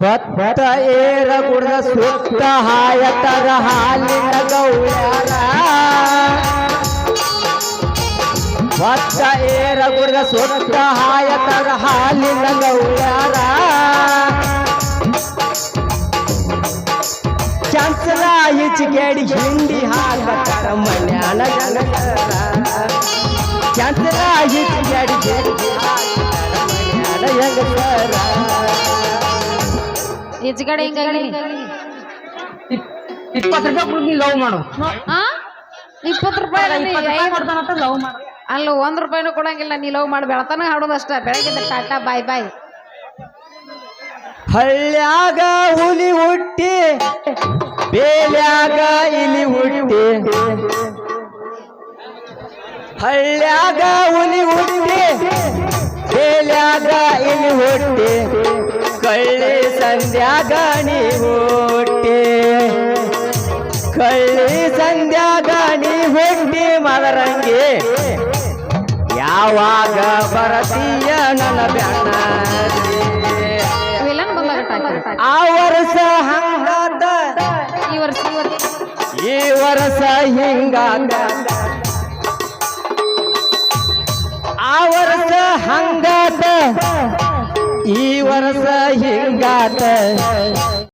ಭತ್ತ ಏರ ಕುಡ್ದ ಸುತ್ತ ಹಾಯತರ ಹಾಲಿನ ಗೌಳ್ಯಾರ ಭತ್ತ ಏರ ಕುಡ್ದ ಸುತ್ತ ಹಾಯತರ ಹಾಲಿನ ಗೌಳ್ಯಾರ ಚಂಚಲ ಗಡಿ ಹಿಂಡಿ ಹಾಕತರ ಮನ್ಯಾನ ಜನಕರ ಚಂಚಲ ಹಿಚ್ಕೇಡಿ ಈಚೆಗಡೆ ಹಿಂಗಾಗಿ ಇಪ್ಪತ್ತು ರೂಪಾಯಿ ಕೊಡ್ತೀನಿ ಲವ್ ಮಾಡು. ಆ? ಇಪ್ಪತ್ತು ರೂಪಾಯಿ ಇಪ್ಪತ್ತು ರೂಪಾಯಿ ಲವ್ ಮಾಡು. ಅಲ್ಲ ಒಂದ್ ರೂಪಾಯಿನೂ ಕೊಡಂಗಿಲ್ಲ ನೀ ಲವ್ ಮಾಡಿ ಬೆಳತನ ಹಾಡೋದಷ್ಟ ಬೆಳಗ್ಗೆ ಟಾಟಾ ಬಾಯ್ ಬಾಯ್ ಹಳ್ಳ್ಯಾಗ ಹುಲಿ ಹುಟ್ಟಿ ಬೇಲ್ಯಾಗ ಇಲಿ ಹುಟ್ಟಿ. ಹಳ್ಳ್ಯಾಗ ಹುಲಿ ಹುಟ್ಟಿ ಬೇಲ್ಯಾಗ ಇಲಿ ಹುಟ್ಟಿ. ಕಳ್ಳಿ ಸಂಧ್ಯಾಗ ನೀ ಹುಟ್ಟಿ. ಕಳ್ಳಿ ಸಂಧ್ಯಾಗ ನೀ ಹುಟ್ಟಿ ಮದರಂಗಿ. ಯಾವಾಗ ಬರತೀಯ ನನ್ನ ಬ್ಯಾಣ ಆ ವರ್ಷ ಹಂಗಾದ. ಈ ವರ್ಷ ಈ ವರ್ಷ. ಈ ವರ್ಷ ಹಿಂಗಾದ. ಆ ವರ್ಷ ಹಂಗಾದ. ಈ ವರ್ಷ ಹಿಂಗಾದ